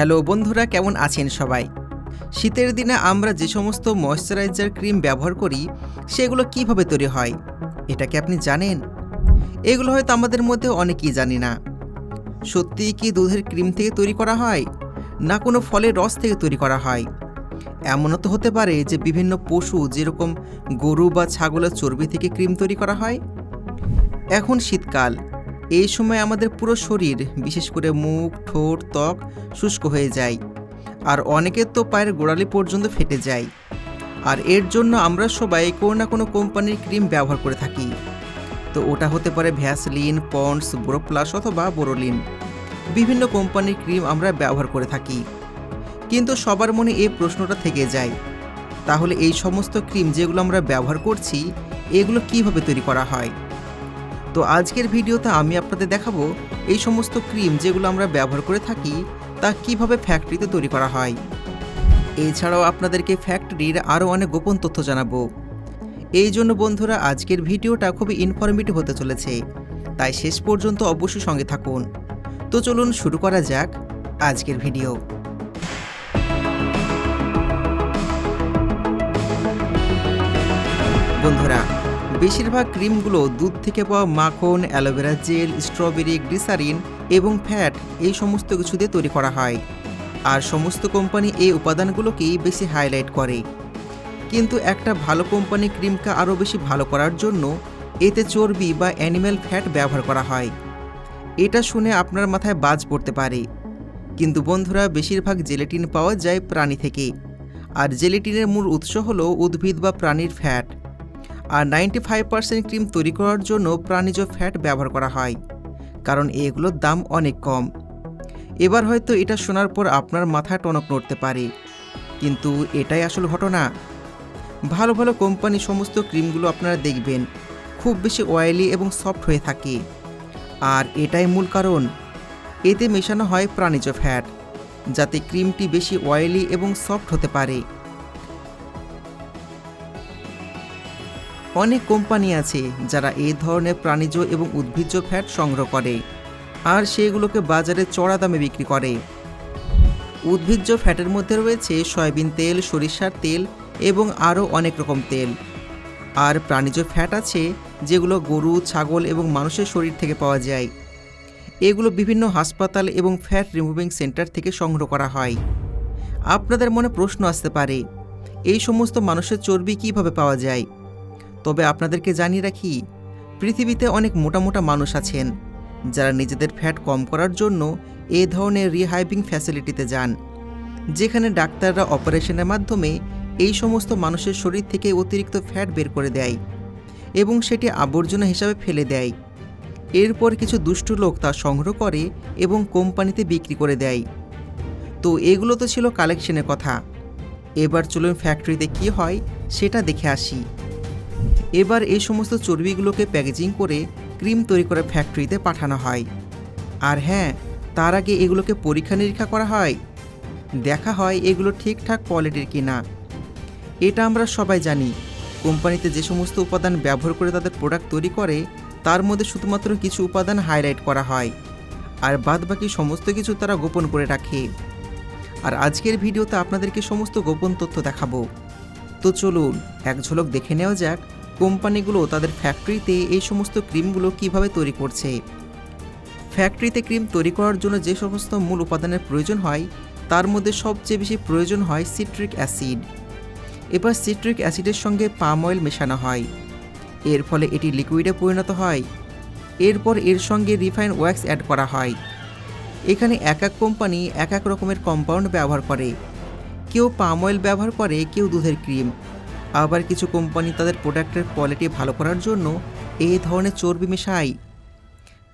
Hello বন্ধুরা, কেমন আছেন সবাই? শীতের দিনে আমরা যে সমস্ত ময়শ্চারাইজার ক্রিম ব্যবহার করি, সেগুলো কীভাবে তৈরি হয়? এটা কি আপনি জানেন? এগুলো হয়তো আমাদের মধ্যে অনেকেই জানি না। সত্যি কি দুধের ক্রিম থেকে তৈরি করা হয়? না কোনো ফলের রস থেকে তৈরি করা হয়? এমনও তো হতে পারে যে বিভিন্ন পশু যেরকম গরু বা ছাগলের চর্বি থেকে ক্রিম তৈরি করা হয়। এখন শীতকাল। এই সময় আমাদের পুরো শরীর, বিশেষ করে মুখ, ঠোঁট, ত্বক, শুষ্ক হয়ে যায়। আর অনেকের তো পায়ের গোড়ালি পর্যন্ত ফেটে যায়। আর এর জন্য আমরা সবাই কোনো না কোনো কোম্পানির ক্রিম ব্যবহার করে থাকি। তো ওটা হতে পারে ভ্যাসলিন পন্ডস বোরোপ্লাস অথবা বোরোলিন বিভিন্ন কোম্পানির ক্রিম আমরা ব্যবহার করে থাকি। কিন্তু সবার মনে এই প্রশ্নটা থেকে যায়। তাহলে এই সমস্ত ক্রিম যেগুলো আমরা ব্যবহার করছি, এগুলো কীভাবে তৈরি করা হয়? তো আজকের ভিডিওতে আমি আপনাদের দেখাবো এই সমস্ত ক্রিম যেগুলো আমরা ব্যবহার করে থাকি, তা কীভাবে ফ্যাক্টরিতে তৈরি করা হয়। এছাড়াও আপনাদেরকে ফ্যাক্টরির আরও অনেক গোপন তথ্য জানাব। এই জন্য বন্ধুরা, আজকের ভিডিওটা খুবই ইনফরমেটিভ হতে চলেছে। তাই শেষ পর্যন্ত অবশ্যই সঙ্গে থাকুন। তো চলুন শুরু করা যাক আজকের ভিডিও। বন্ধুরা বেশিরভাগ ক্রিমগুলো দুধ থেকে পাওয়া মাখন, aloe vera gel, strawberry, glycerin এবং ফ্যাট এই সমস্ত কিছু দিয়ে তৈরি করা হয়। আর সমস্ত কোম্পানি এই উপাদানগুলোকেই বেশি হাইলাইট করে। কিন্তু একটা ভালো কোম্পানি ক্রিমকে আরও বেশি ভালো করার জন্য এতে চর্বি বা অ্যানিম্যাল ফ্যাট ব্যবহার করা হয়। এটা শুনে আপনার মাথায় বাজ পড়তে পারে। কিন্তু বন্ধুরা, বেশিরভাগ জেলেটিন পাওয়া যায় প্রাণী থেকে। আর জেলেটিনের মূল উৎস হলো উদ্ভিদ বা প্রাণীর ফ্যাট। আর নাইনটি ফাইভ পার্সেন্ট ক্রিম তৈরি করার জন্য প্রাণীজ ফ্যাট ব্যবহার করা হয়, কারণ এগুলোর দাম অনেক কম। এবার হয়তো এটা শোনার পর আপনার মাথায় টনক নড়তে পারে, কিন্তু এটাই আসল ঘটনা। ভালো ভালো কোম্পানি সমস্ত ক্রিমগুলো আপনারা দেখবেন, খুব বেশি অয়েলি এবং সফট হয়ে থাকে। আর এটাই মূল কারণ, এতে মেশানো হয় প্রাণীজ ফ্যাট যাতে ক্রিমটি বেশি অয়েলি এবং সফট হতে পারে। অনেক কোম্পানি আছে যারা এই ধরনের প্রাণীজ এবং উদ্ভিজ্জ ফ্যাট সংগ্রহ করে আর সেগুলোকে বাজারে চড়া দামে বিক্রি করে। উদ্ভিজ্জ ফ্যাটের মধ্যে রয়েছে সয়াবিন তেল, সরিষার তেল এবং আরও অনেক রকম তেল। আর প্রাণীজ ফ্যাট আছে যেগুলো গরু, ছাগল এবং মানুষের শরীর থেকে পাওয়া যায়। এগুলো বিভিন্ন হাসপাতাল এবং ফ্যাট রিমুভিং সেন্টার থেকে সংগ্রহ করা হয়। আপনাদের মনে প্রশ্ন আসতে পারে, এই সমস্ত মানুষের চর্বি কীভাবে পাওয়া যায়? তবে আপনাদেরকে জানিয়ে রাখি, পৃথিবীতে অনেক মোটা মোটা মানুষ আছেন, যারা নিজেদের ফ্যাট কম করার জন্য এ ধরনের রিহাইবিং ফ্যাসিলিটিতে যান, যেখানে ডাক্তাররা অপারেশনের মাধ্যমে এই সমস্ত মানুষের শরীর থেকে অতিরিক্ত ফ্যাট বের করে দেয় এবং সেটি আবর্জনা হিসাবে ফেলে দেয়। এরপর কিছু দুষ্টু লোক তা সংগ্রহ করে এবং কোম্পানিতে বিক্রি করে দেয়। তো এগুলো তো ছিল কালেকশনের কথা। এবার চলুন ফ্যাক্টরিতে কি হয়, সেটা দেখে আসি। এবার এই সমস্ত চর্বিগুলোকে প্যাকেজিং করে ক্রিম তৈরি করে ফ্যাক্টরিতে পাঠানো হয়। আর হ্যাঁ তার আগে এগুলোকে পরীক্ষা নিরীক্ষা করা হয়। দেখা হয় এগুলো ঠিকঠাক কোয়ালিটির কিনা। এটা আমরা সবাই জানি। কোম্পানিতে যে সমস্ত উপাদান ব্যবহার করে তাদের প্রোডাক্ট তৈরি করে, তার মধ্যে শুধুমাত্র কিছু উপাদান হাইলাইট করা হয়। আর বাদ বাকি সমস্ত কিছু তারা গোপন করে রাখে। আর আজকের ভিডিওতে আপনাদেরকে সমস্ত গোপন তথ্য দেখাবো। তো চলুন, এক ঝলক দেখে নেওয়া যাক কোম্পানিগুলো তাদের ফ্যাক্টরিতে এই সমস্ত ক্রিমগুলো কীভাবে তৈরি করছে। ফ্যাক্টরিতে ক্রিম তৈরি করার জন্য যে সমস্ত মূল উপাদানের প্রয়োজন হয়, তার মধ্যে সবচেয়ে বেশি প্রয়োজন হয় সিট্রিক অ্যাসিড। এবার সিট্রিক অ্যাসিডের সঙ্গে পাম অয়েল মেশানো হয়। এর ফলে এটি লিকুইডে পরিণত হয়। এরপর এর সঙ্গে রিফাইন ওয়্যাক্স অ্যাড করা হয়। এখানে এক এক কোম্পানি এক এক রকমের কম্পাউন্ড ব্যবহার করে। কেউ পাম অয়েল ব্যবহার করে, কেউ দুধের ক্রিম। আবার কিছু কোম্পানি তাদের প্রোডাক্টের কোয়ালিটি ভালো করার জন্য এই ধরনের চর্বি মেশায়।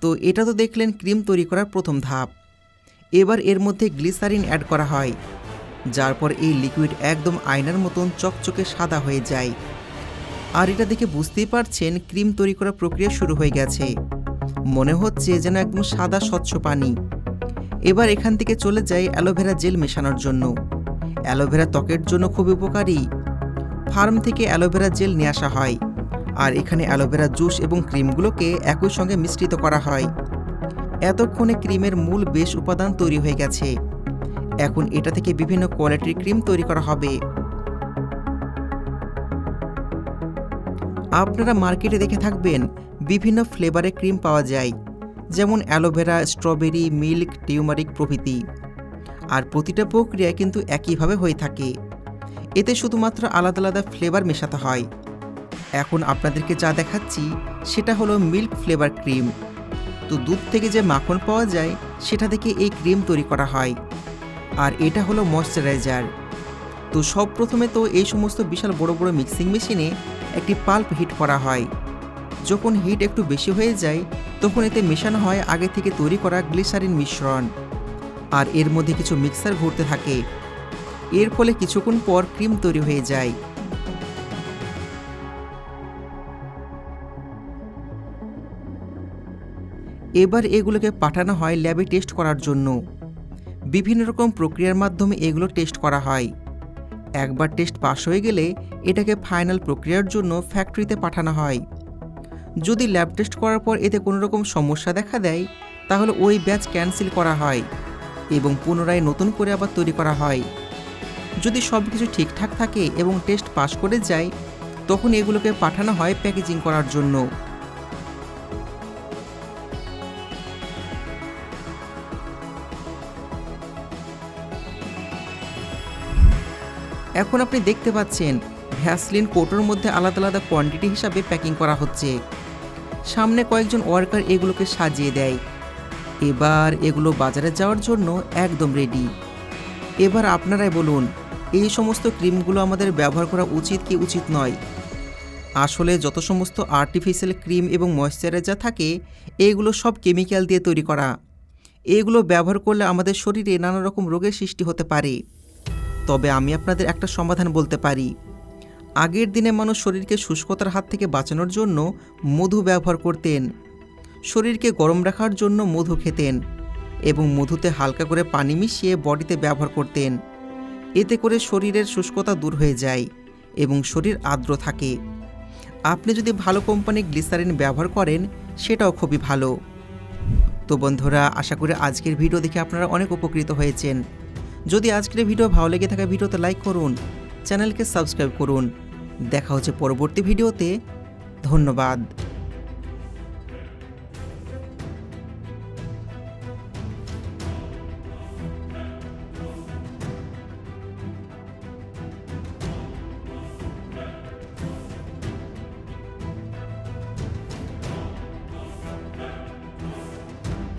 তো এটা তো দেখলেন ক্রিম তৈরি করার প্রথম ধাপ। এবার এর মধ্যে গ্লিসারিন অ্যাড করা হয়, যার পর এই লিকুইড একদম আয়নার মতন চকচকে সাদা হয়ে যায়। আর এটা দেখে বুঝতেই পারছেন ক্রিম তৈরি করার প্রক্রিয়া শুরু হয়ে গেছে। মনে হচ্ছে যেন একদম সাদা স্বচ্ছ পানি। এবার এখান থেকে চলে যায় অ্যালোভেরা জেল মেশানোর জন্য। অ্যালোভেরা ত্বকের জন্য খুব উপকারী। ফার্ম থেকে অ্যালোভেরা জেল নিয়ে আসা হয়। আর এখানে অ্যালোভেরা জুস এবং ক্রিমগুলোকে একই সঙ্গে মিশ্রিত করা হয়। এতক্ষণে ক্রিমের মূল বেশ উপাদান তৈরি হয়ে গেছে। এখন এটা থেকে বিভিন্ন কোয়ালিটির ক্রিম তৈরি করা হবে। আপনারা মার্কেটে দেখে থাকবেন বিভিন্ন ফ্লেভারে ক্রিম পাওয়া যায়, যেমন অ্যালোভেরা, স্ট্রবেরি, মিল্ক, টিউমারিক প্রভৃতি। আর প্রতিটা প্রক্রিয়া কিন্তু একইভাবে হয়ে থাকে। এতে শুধুমাত্র আলাদা আলাদা ফ্লেভার মেশাতে হয়। এখন আপনাদেরকে যা দেখাচ্ছি, সেটা হলো মিল্ক ফ্লেভার ক্রিম তো দুধ থেকে যে মাখন পাওয়া যায়, সেটা থেকে এই ক্রিম তৈরি করা হয়। আর এটা হলো ময়শ্চারাইজার তো সব প্রথমে তো এই সমস্ত বিশাল বড় বড় মিক্সিং মেশিনে একটি পাল্প হিট করা হয়। যখন হিট একটু বেশি হয়ে যায়, তখন এতে মেশানো হয় আগে থেকে তৈরি করা গ্লিসারিন মিশ্রণ। আর এর মধ্যে কিছু মিক্সার ঘুরতে থাকে। এর ফলে কিছুক্ষণ পর ক্রিম তৈরি হয়ে যায়। এবার এগুলোকে পাঠানো হয় ল্যাবে টেস্ট করার জন্য। বিভিন্ন রকম প্রক্রিয়ার মাধ্যমে এগুলো টেস্ট করা হয়। একবার টেস্ট পাস হয়ে গেলে এটাকে ফাইনাল প্রক্রিয়ার জন্য ফ্যাক্টরিতে পাঠানো হয়। যদি ল্যাব টেস্ট করার পর এতে কোনো রকম সমস্যা দেখা দেয়, তাহলে ওই ব্যাচ ক্যান্সেল করা হয়। এবং পুনরায় নতুন করে আবার তৈরি করা হয়। যদি সব কিছু ঠিকঠাক থাকে এবং টেস্ট পাস করে যায়, তখন এগুলোকে পাঠানো হয় প্যাকেজিং করার জন্য। এখন আপনি দেখতে পাচ্ছেন ভ্যাসলিন কোটোর মধ্যে আলাদা আলাদা কোয়ান্টিটি হিসাবে প্যাকিং করা হচ্ছে। সামনে কয়েকজন ওয়ার্কার এগুলোকে সাজিয়ে দেয়। এবার এগুলো বাজারে যাওয়ার জন্য একদম রেডি এবার আপনারাই বলুন, এই সমস্ত ক্রিমগুলো আমাদের ব্যবহার করা উচিত কি উচিত নয়? আসলে যত সমস্ত আর্টিফিশিয়াল ক্রিম এবং ময়শ্চারাইজার থাকে, এগুলো সব কেমিক্যাল দিয়ে তৈরি করা। এগুলো ব্যবহার করলে আমাদের শরীরে নানা রকম রোগের সৃষ্টি হতে পারে। তবে আমি আপনাদের একটা সমাধান বলতে পারি। আগের দিনে মানুষ শরীরকে শুষ্কতার হাত থেকে বাঁচানোর জন্য মধু ব্যবহার করতেন। শরীরকে গরম রাখার জন্য মধু খেতেন এবং মধুতে হালকা করে পানি মিশিয়ে বডিতে ব্যবহার করতেন। এতে করে শরীরের শুষ্কতা দূর হয়ে যায় এবং শরীর আর্দ্র থাকে। আপনি যদি ভালো কোম্পানির গ্লিসারিন ব্যবহার করেন, সেটাও খুবই ভালো। তো বন্ধুরা, আশা করি আজকের ভিডিও দেখে আপনারা অনেক উপকৃত হয়েছেন। যদি আজকের ভিডিও ভালো লেগে থাকে, ভিডিওতে লাইক করুন, চ্যানেলকে সাবস্ক্রাইব করুন। দেখা হচ্ছে পরবর্তী ভিডিওতে। ধন্যবাদ।